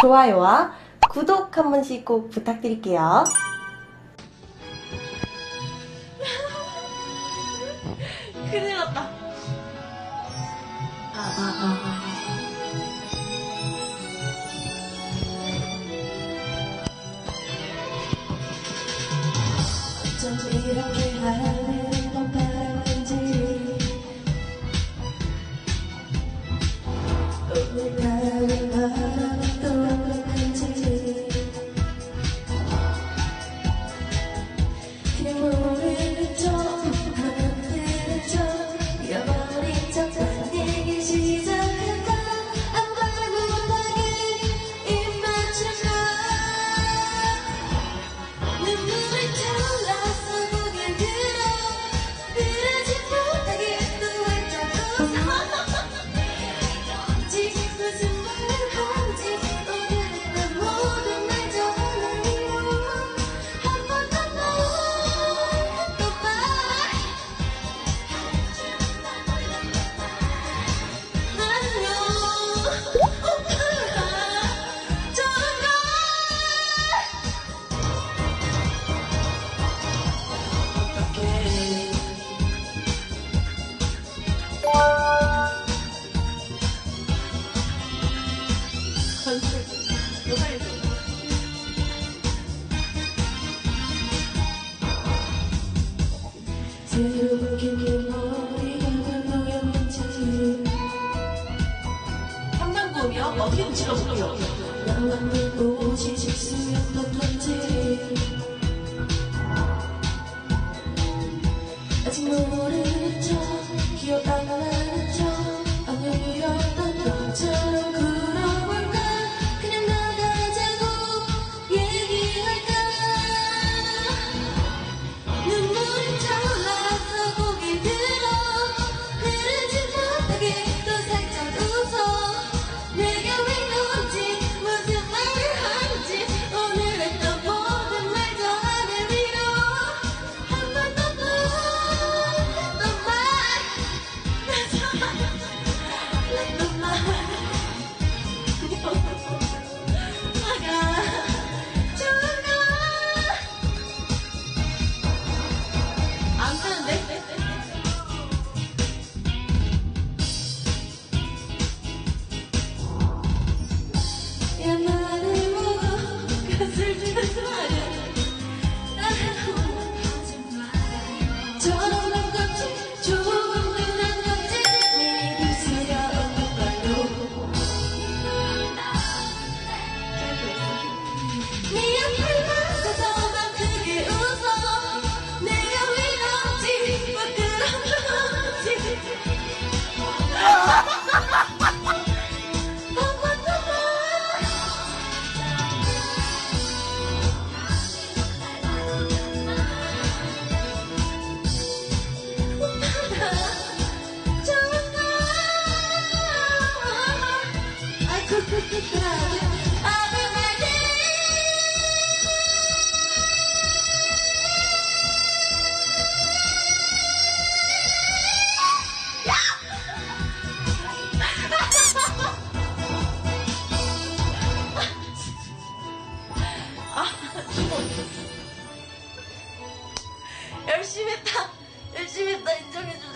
좋아요와 구독 한 번씩 꼭 부탁드릴게요. 큰일 났다. 아, 아, 아. 새로 길게 머리가 너의 문자지를 항상 꾸며 어떻게 붙이러 꾸며 나만 지식 쓰였던 문제 아직 모르는 척 기억 안 나. 열심히 했다. 열심히 했다. 인정해줘